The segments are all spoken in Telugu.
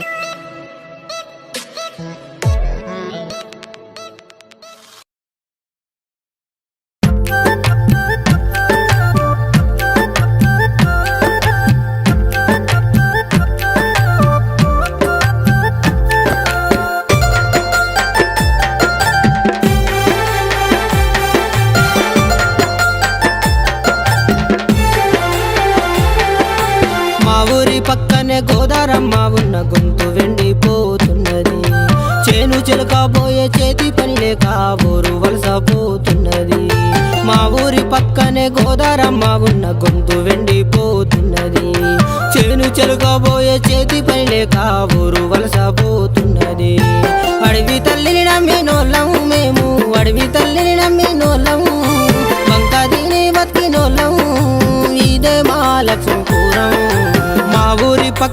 me. ఊరి పక్కనే గోదారమ్మ ఉన్న గొంతు వెండిపోతున్నది. చేను చిలకబోయే చేతి పని లేక ఊరు వలస పోతున్నది. మా ఊరి పక్కనే గోదారమ్మ ఉన్న గొంతు వెండిపోతున్నది. చేను చెలుకబోయే చేతి పని లేక ఊరు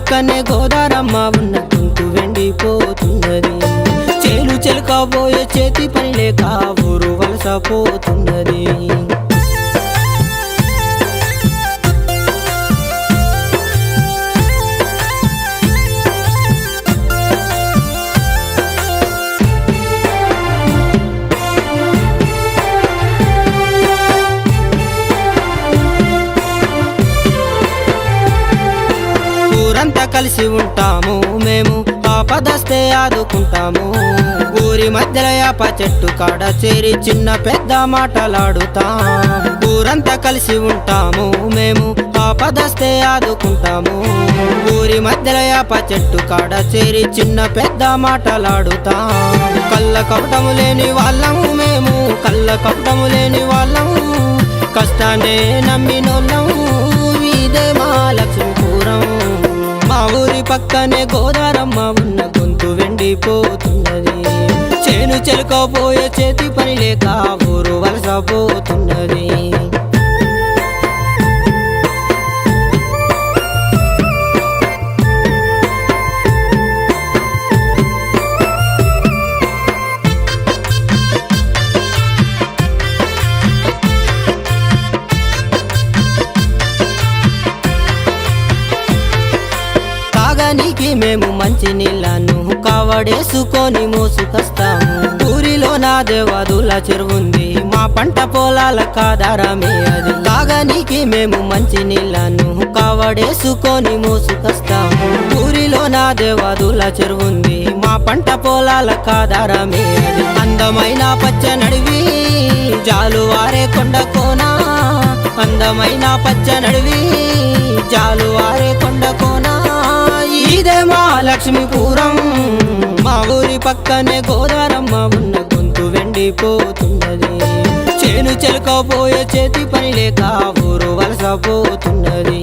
పక్కనే గోదారమ్మ ఉన్న తుంతు వెండిపోతున్నది. చేలు చెలుకబోయే చేతి పని లేక ఊరు వలసపోతున్నది. కలిసి ఉంటాము. మేము ఆపదస్తే ఆదుకుంటాము. ఊరి మధ్యలో యాప చెట్టు కాడ చేరి చిన్న పెద్ద మాటలాడుతాం. ఊరంతా కలిసి ఉంటాము. మేము ఆపదస్తే ఆదుకుంటాము. ఊరి మధ్యలో యాప చెట్టు కాడ చేరి చిన్న పెద్ద మాటలాడుతాం. కళ్ళ కపటము లేని వాళ్ళము మేము. కళ్ళ కపటము లేని వాళ్ళము. కష్టాన్నే నమ్మినోళ్ళం పక్కనే గోదారమ్మ ఉన్న గొంతు వెండిపోతున్నది. చేను చెలుకోపోయే చేతి పని లేక ఊరు వలసపోతు ఇంటికి మేము మంచి నీళ్ళను కావడేసుకొని మోసుకొస్తాము. ఊరిలో నా దేవాదుల చెరువుంది మా పంట పొలాల కాదారమే అది. తాగనీకి మేము మంచి నీళ్ళను కావడేసుకొని మోసుకొస్తాము. ఊరిలో నా దేవాదుల చెరువుంది మా పంట పొలాల కాదారమే అది. అందమైన పచ్చ నడివి జాలువారే కొండ కోనా. అందమైన పచ్చ నడివి జాలువారే కొండ కోనా. ఇదే మా లక్ష్మీపురం. మా ఊరి పక్కనే గోదారమ్మ ఉన్న గొంతు వెండిపోతున్నది. చేను చెలుకోపోయే చేతి పని లేక ఊరు వలసపోతున్నది.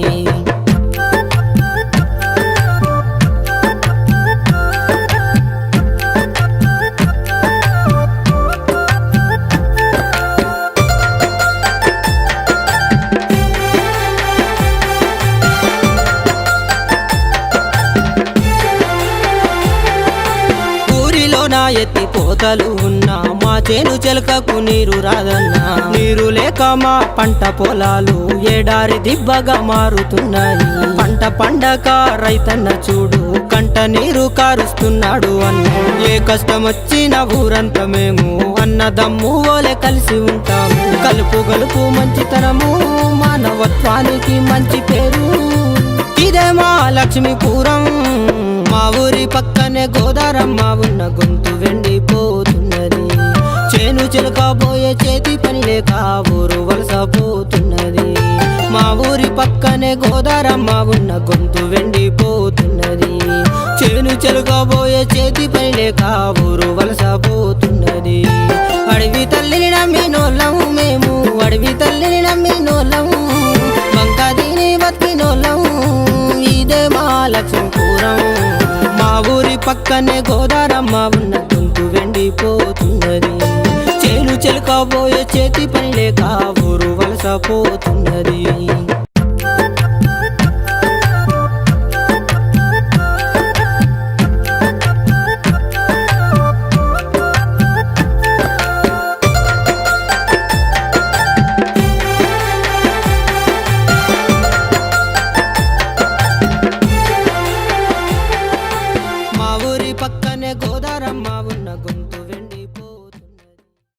నా ఎత్తి పోతలు ఉన్నా మా చేను చెలకకు నీరు రాదన్నా. నీరు లేక మా పంట పొలాలు ఏడారి దిబ్బగా మారుతున్నాయి. పంట పండక రైతన్న చూడు కంట నీరు కారుస్తున్నాడు అన్న. ఏ కష్టం వచ్చిన ఊరంతా మేము అన్నదమ్ము ఓలే కలిసి ఉంటాము. కలుపు గలుపు మంచితనము మానవత్వానికి మంచి పేరు. ఇదే మా లక్ష్మీపురం. పక్కనే గోదారమ్మ ఉన్న గొంతు వెండిపోతున్నది. చేను చిలకబోయే చేతి పని లేక ఊరు వలస పోతున్నది. మా ఊరి పక్కనే గోదారమ్మ ఉన్న గొంతు వెండిపోతున్నది. చేను చెలుకబోయే చేతి పని లేక ఊరు వలస పోతున్నది. అడవి తల్లిన మీను పక్కనే గోదారమ్మ ఉన్న గొంతు వెండిపోతున్నది. చేను చెలుకబోయే చేతి పని లేక ఊరు వలసపోతున్నది.